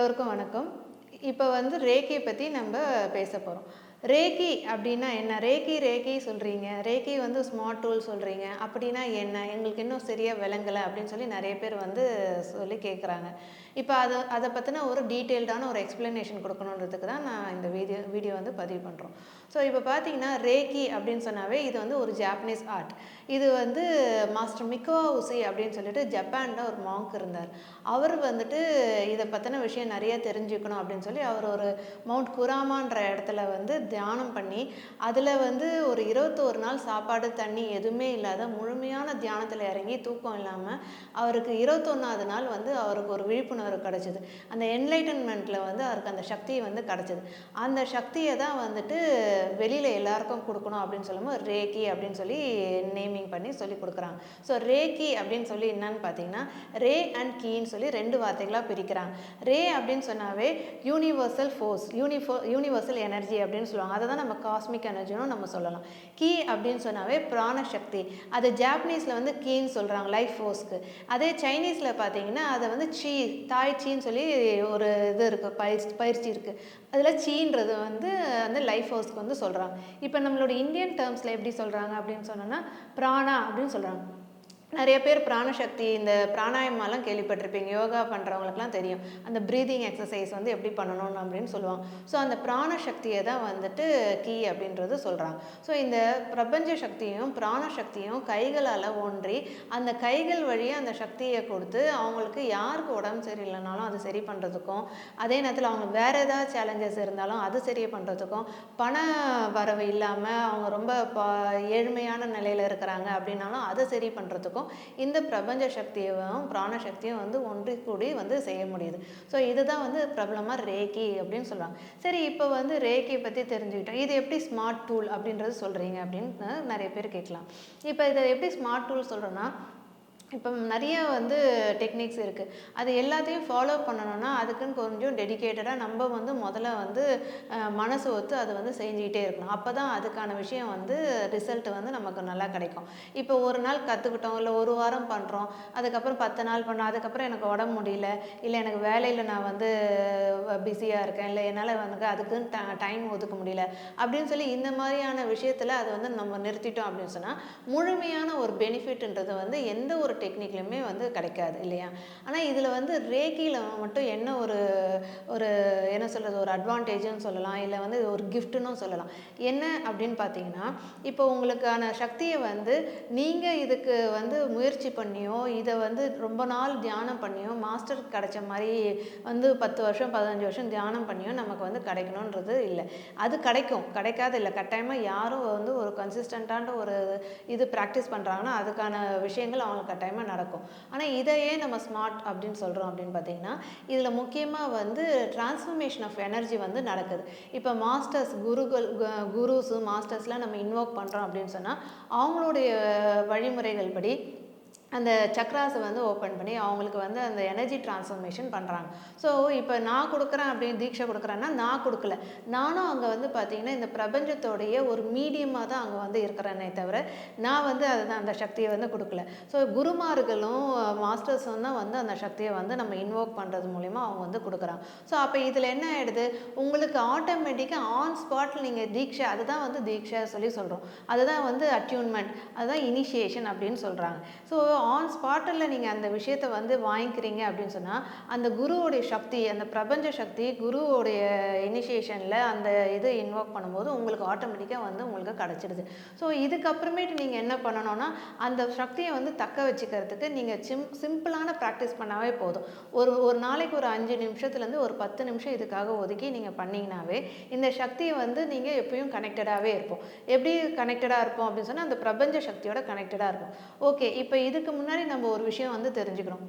எல்லோருக்கும் வணக்கம். இப்போ வந்து ரேக்கியை பற்றி நம்ம பேச போகிறோம் ரேகி அப்படின்னா என்ன? ரேகி ரேகி சொல்கிறீங்க ரேகி வந்து ஸ்மார்ட் டூல் சொல்கிறீங்க அப்படின்னா என்ன? எங்களுக்கு இன்னும் சரியாக விளங்கலை அப்படின்னு சொல்லி நிறைய பேர் வந்து சொல்லி கேட்குறாங்க இப்போ அதை அதை பற்றின ஒரு டீட்டெயில்டான ஒரு எக்ஸ்ப்ளனேஷன் கொடுக்கணுன்றதுக்கு தான் நான் இந்த வீடியோ வீடியோ வந்து பதிவு பண்ணுறோம் ஸோ இப்போ பார்த்தீங்கன்னா ரேகி அப்படின்னு சொன்னாவே இது வந்து ஒரு ஜாப்பனீஸ் ஆர்ட் இது வந்து மாஸ்டர் மிக்கோ உசி அப்படின்னு சொல்லிட்டு ஜப்பானில் ஒரு மாங்க் இருந்தார். அவர் வந்துட்டு இதை பற்றின விஷயம் நிறைய தெரிஞ்சுக்கணும் அப்படின்னு சொல்லி அவர் ஒரு மவுண்ட் குராமான்ற இடத்துல வந்து தியானம் பண்ணி அதில் வந்து ஒரு இருபத்தோரு நாள் சாப்பாடு தண்ணி எதுவுமே இல்லாத முழுமையான தியானத்தில் இறங்கி தூக்கம் இல்லாமல் அவருக்கு இருபத்தொன்னாவது நாள் வந்து அவருக்கு ஒரு விழிப்புணர்வு கிடச்சிது. அந்த என்லைட்டன்மெண்ட்டில் வந்து அவருக்கு அந்த சக்தி வந்து கிடச்சிது. அந்த சக்தியை தான் வந்துட்டு வெளியில் எல்லாருக்கும் கொடுக்கணும் அப்படின்னு சொல்லும்போது ரேக்கி அப்படின்னு சொல்லி நேமிங் பண்ணி சொல்லி கொடுக்குறாங்க. ஸோ ரேக்கி அப்படின்னு சொல்லி என்னன்னு பார்த்தீங்கன்னா ரே அண்ட் கீன்னு சொல்லி ரெண்டு வார்த்தைகளாக பிரிக்கிறாங்க. ரே அப்படின்னு சொன்னாவே யூனிவர்சல் ஃபோர்ஸ் யூனிஃபோ யூனிவர்சல் எனர்ஜி அப்படின்னு சொல்லி சொல்லுவாங்க. அதை தான் நம்ம காஸ்மிக் எனர்ஜினும் நம்ம சொல்லலாம். கீ அப்படின்னு சொன்னாவே பிராணசக்தி. அது ஜாப்பனீஸில் வந்து கீன்னு சொல்கிறாங்க லைஃப் ஃபோர்ஸ்க்கு அதே சைனீஸில் பார்த்தீங்கன்னா அதை வந்து சீ தாய் சீன்னு சொல்லி ஒரு இது இருக்குது பயிற்சி பயிற்சி இருக்குது அதில் சீன்றது வந்து அந்த லைஃப் ஃபோர்ஸ்க்கு வந்து சொல்கிறாங்க இப்போ நம்மளோட இந்தியன் டேர்ம்ஸில் எப்படி சொல்கிறாங்க அப்படின்னு சொன்னோன்னா பிராணா அப்படின்னு சொல்கிறாங்க நிறைய பேர் பிராணசக்தி இந்த பிராணாயமாலாம் கேள்விப்பட்டிருப்பீங்க. யோகா பண்ணுறவங்களுக்குலாம் தெரியும். அந்த ப்ரீதிங் எக்ஸசைஸ் வந்து எப்படி பண்ணணும் அப்படின்னு சொல்லுவாங்க. ஸோ அந்த பிராணசக்தியை தான் வந்துட்டு கீ அப்படின்றது சொல்கிறாங்க ஸோ இந்த பிரபஞ்ச சக்தியும் பிராணசக்தியும் கைகளால் ஒன்றி அந்த கைகள் வழியே அந்த சக்தியை கொடுத்து அவங்களுக்கு யாருக்கு உடம்பு சரியில்லைனாலும் அது சரி பண்ணுறதுக்கும் அதே நேரத்தில் அவங்க வேறு ஏதாவது சேலஞ்சஸ் இருந்தாலும் அது சரி பண்ணுறதுக்கும் பண வரவு இல்லாமல் அவங்க ரொம்ப ப ஏழ்மையான நிலையில் இருக்கிறாங்க அப்படின்னாலும் அதை சரி பண்ணுறதுக்கும் இந்த பிரபஞ்ச சக்தியும் பிராணசக்தியும் வந்து ஒன்று கூடி வந்து செய்ய முடியுது. ஸோ இதுதான் வந்து பிரபலமாக ரேக்கி அப்படின்னு சொல்கிறாங்க சரி இப்போ வந்து ரேக்கியை பற்றி தெரிஞ்சுக்கிட்டோம். இது எப்படி ஸ்மார்ட் டூல் அப்படின்றது சொல்கிறீங்க அப்படின்னு நிறைய பேர் கேட்கலாம். இப்போ இதை எப்படி ஸ்மார்ட் டூல் சொல்கிறோன்னா இப்போ நிறைய வந்து டெக்னிக்ஸ் இருக்குது அது எல்லாத்தையும் ஃபாலோ பண்ணணும்னா அதுக்குன்னு கொஞ்சம் டெடிக்கேட்டடாக நம்ம வந்து முதல்ல வந்து மனசு ஒத்து அதை வந்து செஞ்சுக்கிட்டே இருக்கணும். அப்போ தான் அதுக்கான விஷயம் வந்து ரிசல்ட் வந்து நமக்கு நல்லா கிடைக்கும். இப்போ ஒரு நாள் கற்றுக்கிட்டோம் இல்லை ஒரு வாரம் பண்ணுறோம் அதுக்கப்புறம் பத்து நாள் பண்ணோம் அதுக்கப்புறம் எனக்கு உடம்பு முடியல இல்லை எனக்கு வேலையில் நான் வந்து பிஸியாக இருக்கேன் இல்லை என்னால் வந்து அதுக்குன்னு டைம் ஒதுக்க முடியல அப்படின்னு சொல்லி இந்த மாதிரியான விஷயத்தில் அதை வந்து நம்ம நிறுத்திட்டோம் அப்படின்னு சொன்னால் முழுமையான ஒரு பெனிஃபிட்ன்றது வந்து எந்த ஒரு டெக்னிக்லையுமே வந்து கிடைக்காது இல்லையா? ஆனால் இதில் வந்து ரேக்கியில் மட்டும் என்ன ஒரு ஒரு என்ன சொல்கிறது ஒரு அட்வான்டேஜ்னு சொல்லலாம் இல்லை வந்து ஒரு கிஃப்ட்டுன்னு சொல்லலாம். என்ன அப்படின்னு பார்த்தீங்கன்னா இப்போ உங்களுக்கான சக்தியை வந்து நீங்கள் இதுக்கு வந்து முயற்சி பண்ணியோ இதை வந்து ரொம்ப நாள் தியானம் பண்ணியோ மாஸ்டர் கிடைச்ச மாதிரி வந்து பத்து வருஷம் பதினஞ்சு வருஷம் தியானம் பண்ணியோ நமக்கு வந்து கிடைக்கணுன்றது இல்லை. அது கிடைக்கும். கிடைக்காது இல்லை. கட்டாயமாக யாரும் வந்து ஒரு கன்சிஸ்டண்ட்டான ஒரு இது ப்ராக்டிஸ் பண்ணுறாங்கன்னா அதுக்கான விஷயங்கள் அவங்களுக்கு கட்டாயமாக நடக்கும். ஆனால் இதையே நம்ம ஸ்மார்ட் அப்படின்னு சொல்கிறோம் அப்படின்னு பார்த்தீங்கன்னா இதில் முக்கியமாக வந்து டிரான்ஸ்ஃபர்மேஷன் ஆஃப் எனர்ஜி வந்து நடக்குது. இப்போ மாஸ்டர்ஸ் குருகள் குருஸு மாஸ்டர்ஸ்லாம் நம்ம இன்வோக் பண்ணுறோம் அப்படின்னு சொன்னால் அவங்களுடைய வழிமுறைகள் படி அந்த சக்ராஸை வந்து ஓப்பன் பண்ணி அவங்களுக்கு வந்து அந்த எனர்ஜி டிரான்ஸ்ஃபர்மேஷன் பண்ணுறாங்க ஸோ இப்போ நான் கொடுக்குறேன் அப்படின்னு தீட்சை கொடுக்குறேன்னா நான் கொடுக்கல. நானும் அங்கே வந்து பார்த்தீங்கன்னா இந்த பிரபஞ்சத்தோடைய ஒரு மீடியமாக தான் அங்கே வந்து இருக்கிறேனே தவிர நான் வந்து அதுதான் அந்த சக்தியை வந்து கொடுக்கல. ஸோ குருமார்களும் மாஸ்டர்ஸும் தான் வந்து அந்த சக்தியை வந்து நம்ம இன்வோக் பண்ணுறது மூலிமா அவங்க வந்து கொடுக்குறாங்க. ஸோ அப்போ இதில் என்ன ஆகிடுது உங்களுக்கு ஆட்டோமேட்டிக்காக ஆன் ஸ்பாட்டில் நீங்கள் தீட்சை அதுதான் வந்து தீட்சை சொல்லி சொல்கிறோம் அதுதான் வந்து அட்யூன்மெண்ட் அதுதான் இனிஷியேஷன் அப்படின்னு சொல்கிறாங்க ஸோ ஆன் ஸ்பாட்டில் நீங்கள் அந்த விஷயத்தை வந்து வாங்கிக்கிறீங்க அப்படின்னு சொன்னால் அந்த குருவோடைய சக்தி அந்த பிரபஞ்ச சக்தி குருவோடைய இனிஷியேஷனில் அந்த இது இன்வால்வ் பண்ணும்போது உங்களுக்கு ஆட்டோமேட்டிக்காக வந்து உங்களுக்கு கிடச்சிடுது. ஸோ இதுக்கப்புறமேட்டு நீங்கள் என்ன பண்ணணும்னா அந்த சக்தியை வந்து தக்க வச்சுக்கிறதுக்கு நீங்கள் சிம் சிம்பிளான ப்ராக்டிஸ் பண்ணாவே போதும். ஒரு ஒரு நாளைக்கு ஒரு அஞ்சு நிமிஷத்துலேருந்து ஒரு பத்து நிமிஷம் இதுக்காக ஒதுக்கி நீங்கள் பண்ணிங்கனாவே இந்த சக்தியை வந்து நீங்கள் எப்பயும் கனெக்டடாகவே இருப்போம். எப்படி கனெக்டடாக இருப்போம் அப்படின்னு சொன்னால் அந்த பிரபஞ்ச சக்தியோட கனெக்டடாக இருக்கும் ஓகே இப்போ இதுக்கு முன்னாடி நம்ம ஒரு விஷயம் வந்து தெரிஞ்சுக்கிறோம்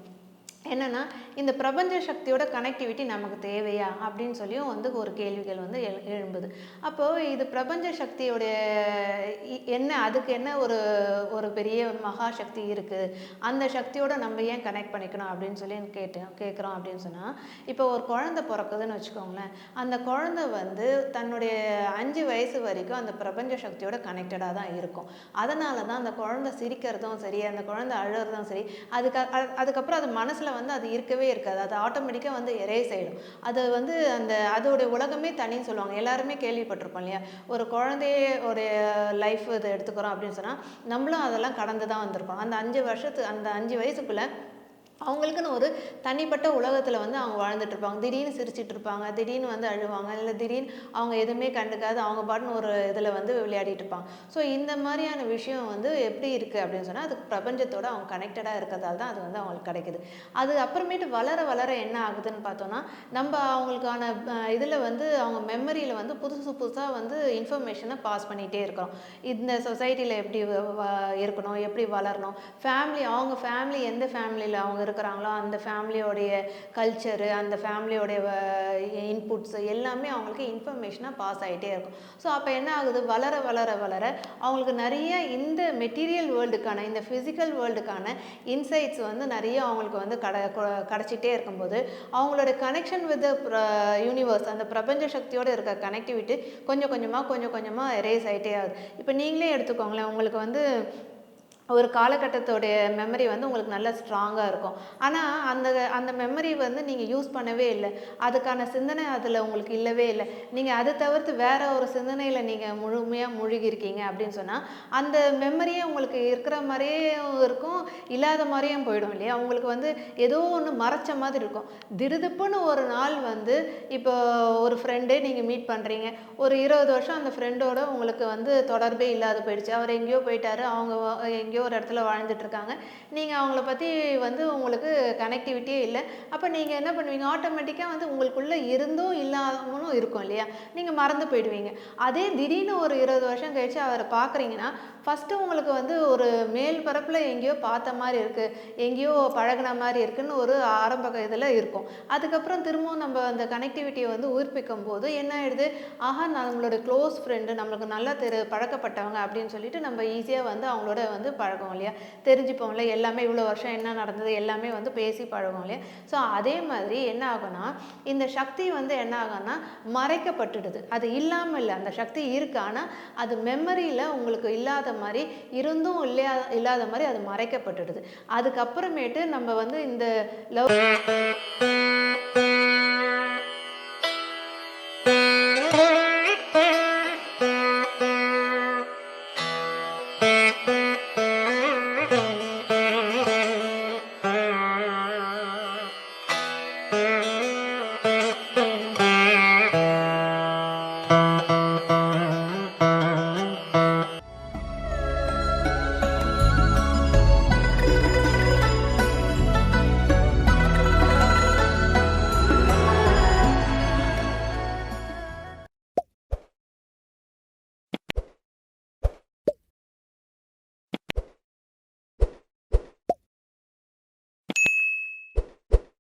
என்னென்னா இந்த பிரபஞ்ச சக்தியோட கனெக்டிவிட்டி நமக்கு தேவையா? அப்படின்னு சொல்லியும் வந்து ஒரு கேள்விகள் வந்து எழு எழும்புது. அப்போது இது பிரபஞ்ச சக்தியோடைய என்ன அதுக்கு என்ன ஒரு ஒரு பெரிய மகா சக்தி இருக்குது அந்த சக்தியோட நம்ம ஏன் கனெக்ட் பண்ணிக்கணும் அப்படின்னு சொல்லி கேட்டேன் கேட்குறோம் அப்படின்னு சொன்னால் இப்போ ஒரு குழந்தை பிறக்குதுன்னு வச்சுக்கோங்களேன். அந்த குழந்தை வந்து தன்னுடைய அஞ்சு வயசு வரைக்கும் அந்த பிரபஞ்ச சக்தியோட கனெக்டடாக தான் இருக்கும். அதனால தான் அந்த குழந்தை சிரிக்கிறதும் சரி அந்த குழந்தை அழுறதும் சரி அதுக்கு அதுக்கப்புறம் அது மனசில் வந்து அது இருக்கவே இருக்காது. அது ஆட்டோமேட்டிக்காக வந்து எரேஸ் ஆகிடும் அது வந்து அந்த அதோடைய உலகமே தனின்னு சொல்லுவாங்க. எல்லாருமே கேள்விப்பட்டிருப்போம் இல்லையா? ஒரு குழந்தைய ஒரு லைஃப் இதை எடுத்துக்கிறோம் அப்படின்னு சொன்னால் நம்மளும் அதெல்லாம் கடந்து தான் வந்திருக்கோம். அந்த அஞ்சு வருஷத்து அந்த அஞ்சு வயசுக்குள்ளே அவங்களுக்குன்னு ஒரு தனிப்பட்ட உலகத்தில் வந்து அவங்க வாழ்ந்துட்டு இருப்பாங்க. திடீர்னு சிரிச்சிட்டு இருப்பாங்க. திடீர்னு வந்து அழுவாங்க. இல்லை திடீர்னு அவங்க எதுவுமே கண்டுக்காது. அவங்க பாட்டுன்னு ஒரு இதில் வந்து விளையாடிட்டு இருப்பாங்க. ஸோ இந்த மாதிரியான விஷயம் வந்து எப்படி இருக்குது அப்படின்னு சொன்னால் அதுக்கு பிரபஞ்சத்தோட அவங்க கனெக்டடாக இருக்கிறதால தான் அது வந்து அவங்களுக்கு கிடைக்குது. அது அப்புறமேட்டு வளர வளர என்ன ஆகுதுன்னு பார்த்தோன்னா நம்ம அவங்களுக்கான இதில் வந்து அவங்க மெமரியில் வந்து புதுசு புதுசாக வந்து இன்ஃபர்மேஷனை பாஸ் பண்ணிகிட்டே இருக்கிறோம். இந்த சொசைட்டியில் எப்படி வ- இருக்கணும்? எப்படி வளரணும்? ஃபேமிலி அவங்க ஃபேமிலி எந்த ஃபேமிலியில் அவங்க இருக்கிறாங்களோ அந்த ஃபேமிலியோடைய கல்ச்சரு அந்த ஃபேமிலியோடைய இன்புட்ஸ் எல்லாமே அவங்களுக்கு இன்ஃபர்மேஷனாக பாஸ் ஆகிட்டே இருக்கும். ஸோ அப்போ என்ன ஆகுது? வளர வளர வளர அவங்களுக்கு நிறைய இந்த மெட்டீரியல் வேர்ல்டுக்கான இந்த ஃபிசிக்கல் வேர்ல்டுக்கான இன்சைட்ஸ் வந்து நிறைய அவங்களுக்கு வந்து கட கொ- இருக்கும்போது அவங்களோட கனெக்ஷன் வித் யூனிவர்ஸ் அந்த பிரபஞ்ச சக்தியோடு இருக்க கனெக்டிவிட்டி கொஞ்சம் கொஞ்சமாக கொஞ்சம் கொஞ்சமாக எரேஸ் ஆகிட்டே ஆகுது. இப்போ நீங்களே எடுத்துக்கோங்களேன் உங்களுக்கு வந்து ஒரு காலகட்டத்தோடைய மெமரி வந்து உங்களுக்கு நல்லா ஸ்ட்ராங்காக இருக்கும். ஆனால் அந்த அந்த மெமரி வந்து நீங்கள் யூஸ் பண்ணவே இல்லை. அதுக்கான சிந்தனை அதில் உங்களுக்கு இல்லவே இல்லை. நீங்கள் அதை தவிர்த்து வேற ஒரு சிந்தனையில் நீங்கள் முழுமையாக மூழ்கியிருக்கீங்க அப்படின்னு சொன்னால் அந்த மெமரியே உங்களுக்கு இருக்கிற மாதிரியும் இருக்கும் இல்லாத மாதிரியும் போயிடும் இல்லையா? உங்களுக்கு வந்து ஏதோ ஒன்று மறைச்ச மாதிரி இருக்கும். திடுதுப்புன்னு ஒரு நாள் வந்து இப்போ ஒரு ஃப்ரெண்டே நீங்கள் மீட் பண்ணுறீங்க ஒரு இருபது வருஷம் அந்த ஃப்ரெண்டோட உங்களுக்கு வந்து தொடர்பே இல்லாத போயிடுச்சு. அவர் எங்கேயோ போயிட்டாரு. அவங்க எங்கேயோ எங்கேயோ ஒரு இடத்துல வாழ்ந்துட்டு இருக்காங்க நீங்கள் அவங்கள பற்றி வந்து உங்களுக்கு கனெக்டிவிட்டியே இல்லை. அப்போ நீங்கள் என்ன பண்ணுவீங்க? ஆட்டோமேட்டிக்காக வந்து உங்களுக்குள்ளே இருந்தும் இல்லாமலும் இருக்கும் இல்லையா? நீங்கள் மறந்து போயிடுவீங்க. அதே திடீர்னு ஒரு இருபது வருஷம் கழிச்சு அவரை பார்க்குறீங்கன்னா ஃபஸ்ட்டு உங்களுக்கு வந்து ஒரு மேல் பரப்பில் எங்கேயோ பார்த்த மாதிரி இருக்குது எங்கேயோ பழகுன மாதிரி இருக்குன்னு ஒரு ஆரம்ப இதில் இருக்கும். அதுக்கப்புறம் திரும்பவும் நம்ம அந்த கனெக்டிவிட்டியை வந்து உயிர்ப்பிக்கும் போது என்ன ஆயிடுது? ஆஹா நம்மளோட க்ளோஸ் ஃப்ரெண்டு நம்மளுக்கு நல்லா தெரு பழக்கப்பட்டவங்க அப்படின்னு சொல்லிட்டு நம்ம ஈஸியாக வந்து அவங்களோட வந்து பழகும் இல்லையா? தெரிஞ்சுப்போம்ல எல்லாமே இவ்வளோ வருஷம் என்ன நடந்தது? எல்லாமே வந்து பேசி பழகுவோம் இல்லையா? ஸோ அதே மாதிரி என்ன ஆகும்னா இந்த சக்தி வந்து என்ன ஆகும்னா மறைக்கப்பட்டுடுது. அது இல்லாமல் இல்லை அந்த சக்தி இருக்கு. ஆனால் அது மெமரியில் உங்களுக்கு இல்லாத மாதிரி இருந்தும் இல்லையா இல்லாத மாதிரி அது மறைக்கப்பட்டுடுது. அதுக்கப்புறமேட்டு நம்ம வந்து இந்த லவ்